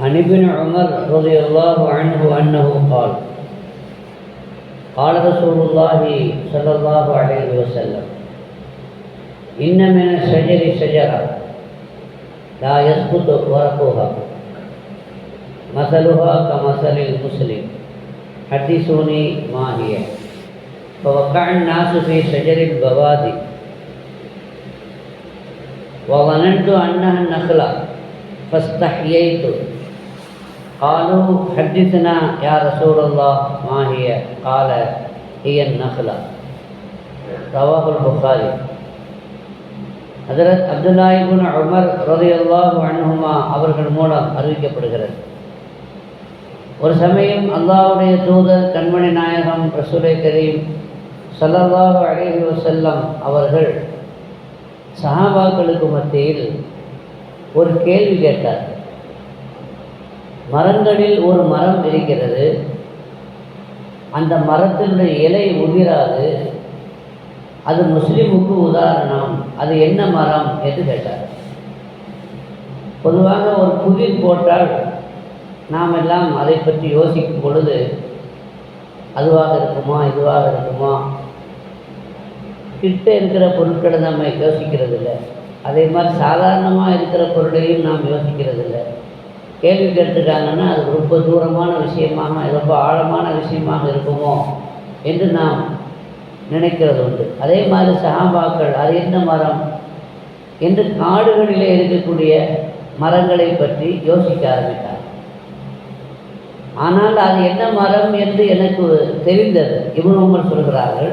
عن ابن عمر رضي الله عنه أنه قال قال رسول الله صلى الله عليه وسلم إن من الشجر شجرة لا يسقط ورقها مثلها كمثل المسلم حدثوني ما هي فوقع الناس في شجر البوادي وظننت أنها النخلة فاستحييت قالوا حدثنا يا رسول الله ما هي قال هي النخلة رواه البخاري ஹதரத் அப்துல்லாஹிபுன் Umar ரலியல்லாஹு அன்ஹுமா அவர்கள் மூலம் அறிவிக்கப்படுகிறது ஒரு சமயம் அல்லாஹ்வுடைய தூதர் கண்மணி நாயகம் ரசூலை கரீம் ஸல்லல்லாஹு அலைஹி வஸல்லம் அவர்கள் சஹாபாக்களுக்கு மத்தியில் ஒரு கேள்வி கேட்டார் மரங்களில் ஒரு மரம் இருக்கிறது அந்த மரத்தினுடைய இலை உதிராது. அது முஸ்லீமுக்கு உதாரணம். அது என்ன மரம் என்று கேட்டார். பொதுவாக ஒரு புதிர் போட்டால் நாம் எல்லாம் அதை பற்றி யோசிக்கும் பொழுது அதுவாக இருக்குமா இதுவாக இருக்குமா? கிட்ட இருக்கிற பொருட்களை நம்ம யோசிக்கிறது இல்லை அதே மாதிரி சாதாரணமாக இருக்கிற பொருளையும் நாம் யோசிக்கிறது இல்லை கேள்வி கேட்டுருக்காங்கன்னா அது ரொம்ப தூரமான விஷயமாக ரொம்ப ஆழமான விஷயமாக இருக்குமோ என்று நாம் நினைக்கிறது உண்டு. அதே மாதிரி சகாபாக்கள் அது என்ன மரம்? என்று காடுகளிலே இருக்கக்கூடிய மரங்களை பற்றி யோசிக்க ஆரம்பித்தார். ஆனால் அது என்ன மரம் என்று எனக்கு தெரிந்தது. இவன் சொல்கிறார்கள்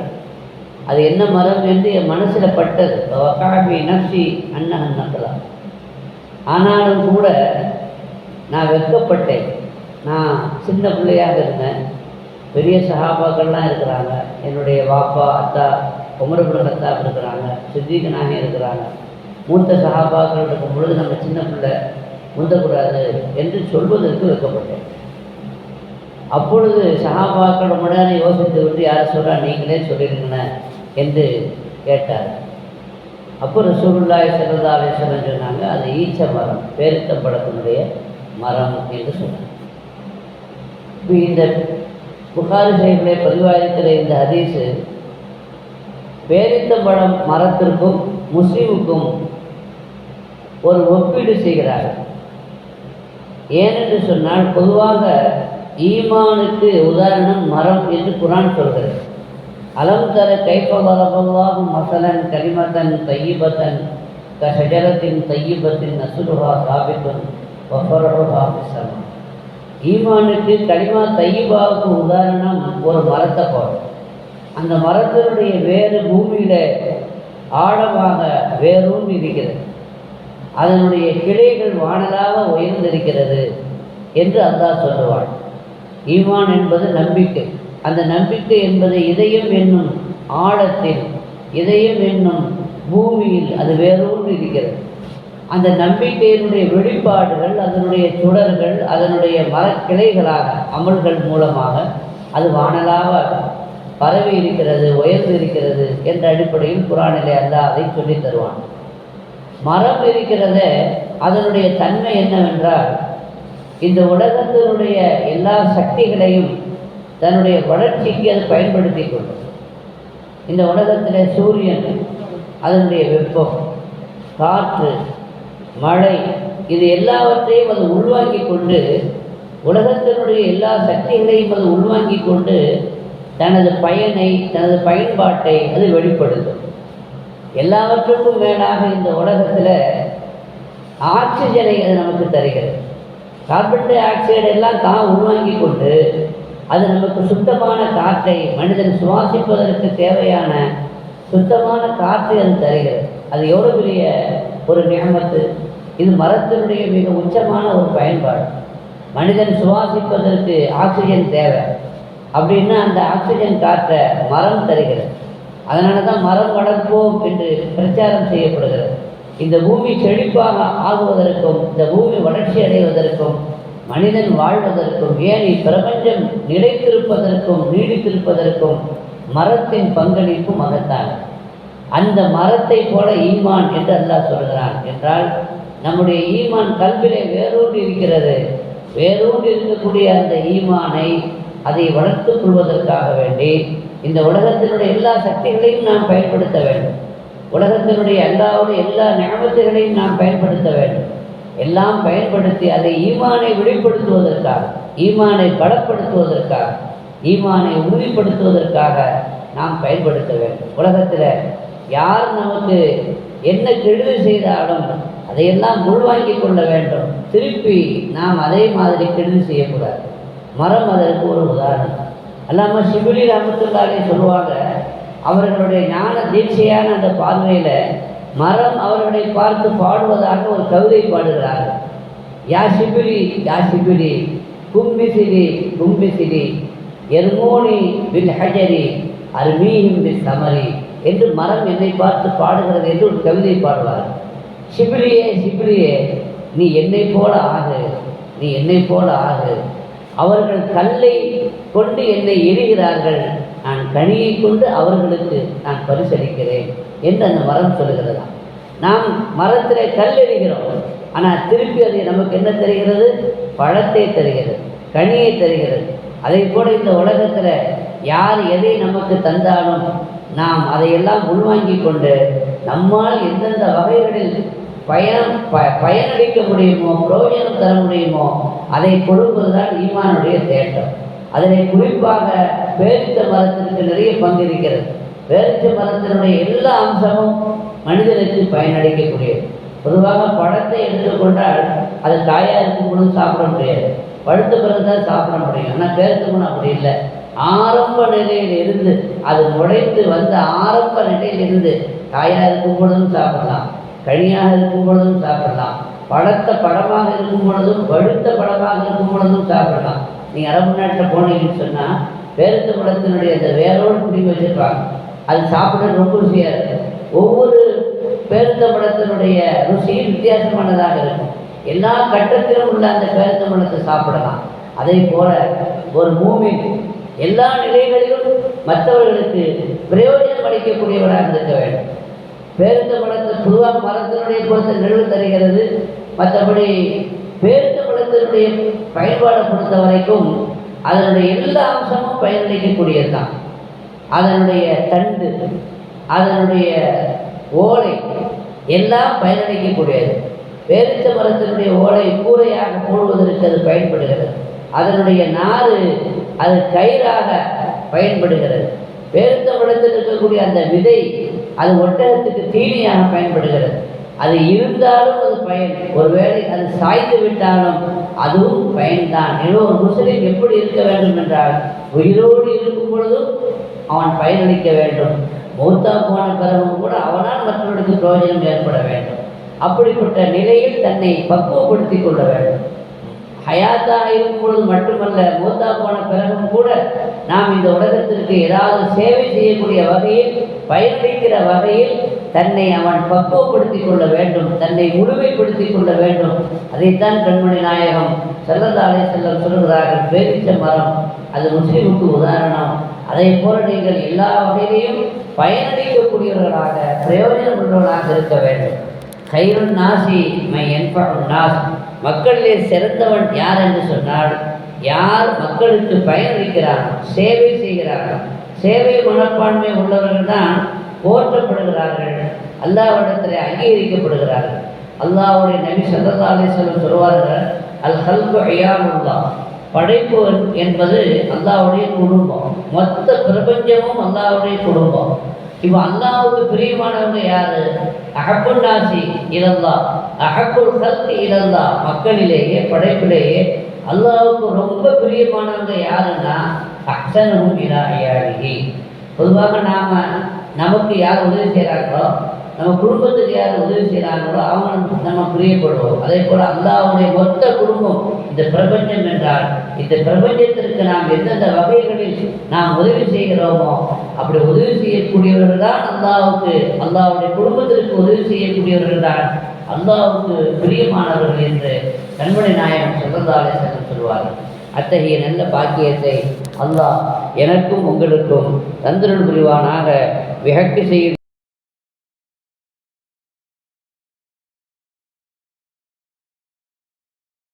அது என்ன மரம் என்று என் மனசில் பட்டது. வக்காபி நப்சி அண்ணன் நம்பலாம் ஆனாலும் கூட நான் வெட்கப்பட்டேன். நான் சின்ன பிள்ளையாக இருந்தேன். பெரிய சகாபாக்கள்லாம் இருக்கிறாங்க. என்னுடைய வாப்பா அத்தா உமரபுடன் அத்தா இருக்கிறாங்க. சித்திக நாயகம் இருக்கிறாங்க. மூத்த சகாபாக்கள் இருக்கும் பொழுது நம்ம சின்ன பிள்ளை முந்தக்கூடாது என்று சொல்வதற்கு வைக்கப்பட்டேன் அப்பொழுது சகாபாக்கள் உடனே யோசித்து விட்டு யார் சொல்கிறா நீங்களே சொல்லிடுங்களேன் என்று கேட்டார். அப்போ ரசூலுல்லாய் சல்லா அலிஸ்வரம் சொன்னாங்க அது ஈச்ச மரம் பேரித்தம்பழத்தினுடைய மரம் என்று சொன்னார் இப்போ இந்த புகாரி சைபிலே பதிவாயிருக்கிற இந்த ஹதீஸு பேரித்தம்பழம் மரத்திற்கும் முஸ்லீமுக்கும் ஒரு ஒப்பீடு செய்கிறார்கள் ஏனென்று சொன்னால் பொதுவாக ஈமானுக்கு உதாரணம் மரம் என்று குரான் சொல்கிறது. அலம் தர கைப்பவரபல்லாகும் மசலன் கரிமத்தன் தையிபத்தன் க ஷஜரத்தின் தையீபத்தின் நசுருஹா சாபித்தன். வஃபரஹா ஈமானுக்கு களிமா தையீபாவுக்கு உதாரணம் ஒரு மரத்தை போடும் அந்த மரத்தினுடைய வேறு பூமியில் ஆழமாக வேறும் இருக்கிறது. அதனுடைய கிளைகள் வானலாக உயர்ந்திருக்கிறது என்று அல்லாஹ் சொல்லுவாள் ஈமான் என்பது நம்பிக்கை. அந்த நம்பிக்கை என்பது இதயம் என்னும் ஆழத்தில் இதயம் என்னும் பூமியில் அது வேரூன்றி இருக்கிறது. அந்த நம்பிக்கையினுடைய வெளிப்பாடுகள் அதனுடைய சுடர்கள் அதனுடைய மரக்கிளைகளாக அமல்கள் மூலமாக அது வானலாக பரவி இருக்கிறது உயர்ந்து இருக்கிறது என்ற அடிப்படையில் குரானிலே அல்லா அதை சொல்லி தருவான். மரம் இருக்கிறத அதனுடைய தன்மை என்னவென்றால் இந்த உலகத்தினுடைய எல்லா சக்திகளையும் தன்னுடைய வளர்ச்சிக்கு அது பயன்படுத்தி கொள்ளும். இந்த உலகத்தில் சூரியன் அதனுடைய வெப்பம் காற்று மழை இது எல்லாவற்றையும் அது உள்வாங்கி கொண்டு உலகத்தினுடைய எல்லா சக்திகளையும் அது உள்வாங்கி கொண்டு தனது பயனை தனது பயன்பாட்டை அது வெளிப்படுத்தும். எல்லாவற்றுக்கும் மேலாக இந்த உலகத்தில் ஆக்சிஜனை அது நமக்கு தருகிறது. கார்பன் டை ஆக்சைடு எல்லாம் தான் உள்வாங்கி கொண்டு அது நமக்கு சுத்தமான காற்றை மனிதன் சுவாசிப்பதற்கு தேவையான சுத்தமான காற்றை அது தருகிறது. அது எவ்வளோ பெரிய ஒரு நியமத்து இது மரத்தினுடைய மிக உச்சமான ஒரு பயன்பாடு. மனிதன் சுவாசிப்பதற்கு ஆக்சிஜன் தேவை. அப்படின்னா அந்த ஆக்சிஜன் காற்றை மரம் தருகிறது. அதனால தான் மரம் வளர்ப்போம் என்று பிரச்சாரம் செய்யப்படுகிறது. இந்த பூமி செழிப்பாக ஆகுவதற்கும் இந்த பூமி வளர்ச்சி அடைவதற்கும் மனிதன் வாழ்வதற்கும் ஏன் இப்பிரபஞ்சம் நிலைத்திருப்பதற்கும் நீடித்திருப்பதற்கும் மரத்தின் பங்களிப்பு மகத்தானது. அந்த மரத்தை போல ஈமான் என்று அல்லாஹ் சொல்கிறான். என்றால் நம்முடைய ஈமான் கல்விலே வேரூன்றி இருக்கிறது. வேரூன்றி இருக்கக்கூடிய அந்த ஈமானை அதை வளர்த்துக் கொள்வதற்காக வேண்டி இந்த உலகத்தினுடைய எல்லா சக்திகளையும் நாம் பயன்படுத்த வேண்டும். உலகத்தினுடைய எல்லாவுடைய எல்லா ஞாபகத்துகளையும் நாம் பயன்படுத்த வேண்டும். எல்லாம் பயன்படுத்தி அதை ஈமானை வெளிப்படுத்துவதற்காக ஈமானை பலப்படுத்துவதற்காக ஈமானை உறுதிப்படுத்துவதற்காக நாம் பயன்படுத்த வேண்டும். உலகத்தில் யார் நமக்கு என்ன கெடுதல் செய்தாலும் அதையெல்லாம் உள்வாங்கிக் கொள்ள வேண்டும். திருப்பி நாம் அதே மாதிரி கெடுதல் செய்யக்கூடாது. மரம் அதற்கு ஒரு உதாரணம். அல்லாமல் சிபிலி ரஹமத்துல்லாலே சொல்லுவாங்க அவர்களுடைய ஞான தீட்சையான அந்த பார்வையில் மரம் அவர்களை பார்த்து பாடுவதாக ஒரு கவிதை பாடுகிறார்கள். யா சிபிலி யா சிபிலி கும்பிசிலி கும்பிசிலி எர்மோனி பின் ஹஜரி அர்மீஹிம் பின் சமரி. என்று மரம் என்னை பார்த்து பாடுகிறது என்று ஒரு கவிதை பாடுவார். சிபிலியே சிபிலியே நீ என்னை போல ஆகு நீ என்னை போல ஆகு. அவர்கள் கல்லை கொண்டு என்னை எரிகிறார்கள். நான் கனியை கொண்டு அவர்களுக்கு நான் பரிசளிக்கிறேன் என்று அந்த மரம் சொல்லுகிறதாம். நாம் மரத்தில் கல் எறிகிறோம் ஆனால் திருப்பி அது நமக்கு என்ன தருகிறது? பழத்தை தருகிறது கனியை தருகிறது. அதை போல இந்த உலகத்தில் யார் எதை நமக்கு தந்தாலும் நாம் அதையெல்லாம் உள்வாங்கிக் கொண்டு நம்மால் எந்தெந்த வகைகளில் பயன் ப பயனளிக்க முடியுமோ பிரயோஜனம் தர முடியுமோ அதை கொடுப்பதுதான் ஈமானுடைய தேட்டம் அதில் குறிப்பாக பேரித்த மரத்திற்கு நிறைய பங்கு இருக்கிறது. பேரித்த மரத்தினுடைய எல்லா அம்சமும் மனிதனுக்கு பயனளிக்கக்கூடியது. பொதுவாக பழத்தை எடுத்துக்கொண்டால் அது காயாக இருக்கும் பொழுது சாப்பிட முடியாது. பழுத்த பிறகு தான் சாப்பிட முடியும். ஆனால் பேருத்துக்குன்னு அப்படி இல்லை. ஆரம்ப நிலையில் இருந்து அது நுழைந்து வந்த ஆரம்ப நிலையில் இருந்து தாயாக இருக்கும் பொழுதும் சாப்பிடலாம் கனியாக இருக்கும் பொழுதும் சாப்பிடலாம் பழத்த படமாக இருக்கும் பொழுதும் பழுத்த படமாக இருக்கும் பொழுதும் சாப்பிடலாம். நீங்கள் அரபு நாட்டில் போனீங்கன்னு சொன்னால் பேருத்த படத்தினுடைய அந்த வேரோடு குடி வச்சுருப்பாங்க. அது சாப்பிட ரொம்ப ருசியாக இருக்கும். ஒவ்வொரு பேருத்த படத்தினுடைய ருசியும் வித்தியாசமானதாக இருக்கும். எல்லா கட்டத்திலும் உள்ள அந்த பேருத்த படத்தை சாப்பிடலாம். அதே போல் ஒரு பூமி எல்லா நிலைகளிலும் மற்றவர்களுக்கு பிரயோஜனம் அளிக்கக்கூடியவராக இருக்க வேண்டும். பேருந்து பழத்தை பொதுவாக மரத்தினுடைய பொறுத்த நிழல் தருகிறது. மற்றபடி பேருந்து பழத்தினுடைய பயன்பாடை பொறுத்த வரைக்கும் அதனுடைய எல்லா அம்சமும் பயனளிக்கக்கூடியது தான் அதனுடைய தண்டு அதனுடைய ஓலை எல்லாம் பயனளிக்கக்கூடியது. பேரிச்ச மரத்தினுடைய ஓலை கூரையாக போடுவதற்கு அது பயன்படுகிறது. அதனுடைய நாறு அது கயிறாக பயன்படுகிறது. பேருத்த மரத்தில் இருக்கக்கூடிய அந்த விதை அது ஒட்டகத்துக்கு தீனியாக பயன்படுகிறது. அது இருந்தாலும் அது பயன். ஒருவேளை அது சாய்ந்து விட்டாலும் அதுவும் பயன்தான். ஏதோ ஒரு முஸ்லீம் எப்படி இருக்க வேண்டும் என்றால் உயிரோடு இருக்கும் பொழுதும் அவன் பயனளிக்க வேண்டும். மூத்தா போன பிறகும் கூட அவனால் மற்றவர்களுக்கு பிரயோஜனம் ஏற்பட வேண்டும். அப்படிப்பட்ட நிலையில் தன்னை பக்குவப்படுத்திக் கொள்ள வேண்டும். ஹயாத்தாக இருக்கும் பொழுது மட்டுமல்ல மூத்தா போன பிறகும் கூட நாம் இந்த உலகத்திற்கு ஏதாவது சேவை செய்யக்கூடிய வகையில் பயனளிக்கிற வகையில் தன்னை அவன் பக்குவப்படுத்திக் கொள்ள வேண்டும் தன்னை முழுமைப்படுத்திக் கொள்ள வேண்டும். அதைத்தான் கண்மணி நாயகம் செல்லதாலே செல்லம் சொல்கிறார்கள் பேரிச்ச மரம் அது முஸ்லிமுக்கு உதாரணம். அதை போல நீங்கள் எல்லா வகையிலையும் பயனளிக்கக்கூடியவர்களாக பிரயோஜனம் உள்ளவர்களாக இருக்க வேண்டும். கயிறு நாசி மை என்படும் நாசி. மக்களிலே சிறந்தவன் யார் என்று சொன்னால் யார் மக்களுக்கு பயனளிக்கிறார்கள் சேவை செய்கிறார்கள் சேவை மனப்பான்மை உள்ளவர்கள் தான் போற்றப்படுகிறார்கள் அல்லாவிடத்தில் அங்கீகரிக்கப்படுகிறார்கள். அல்லாவுடைய நபி சல்லா அலிஸ்வலம் சொல்வார்கள் அல் ஹல்கு ஐயாமுல்லா படைப்பு என்பது அல்லாவுடைய குடும்பம். மொத்த பிரபஞ்சமும் அல்லாவுடைய குடும்பம். இப்போ அல்லாவுக்கு பிரியமானவங்க யாரு? அகப்புல் நாசி இழந்தா அகப்புல் கல்வி இழந்தா மக்களிலேயே படைப்பிலேயே அல்லாவுக்கு ரொம்ப பிரியமானவங்க யாருன்னா அக்சனும் இலா ஐயாடிகி பொதுவாக நாம் நமக்கு யார் உதவி செய்கிறாங்களோ நம்ம குடும்பத்துக்கு யார் உதவி செய்கிறாங்களோ அவங்க நம்ம பிரியப்படுவோம். அதே போல் அல்லாவுடைய மொத்த குடும்பம் இந்த பிரபஞ்சம் என்றால் இந்த பிரபஞ்சத்திற்கு நாம் எந்தெந்த வகைகளில் நாம் உதவி செய்கிறோமோ அப்படி உதவி செய்யக்கூடியவர்கள் தான் அல்லாவுக்கு அல்லாவுடைய குடும்பத்திற்கு உதவி செய்யக்கூடியவர்கள் தான் அல்லாவுக்கு பிரியமானவர்கள் என்று கண்மணி நாயகம் சிறந்தாலே சென்று சொல்வார்கள் அத்தகைய நல்ல பாக்கியத்தை அல்லாஹ் எனக்கும் உங்களுக்கும் தந்திரன் புரிவானாக. விகட்டு செய்ய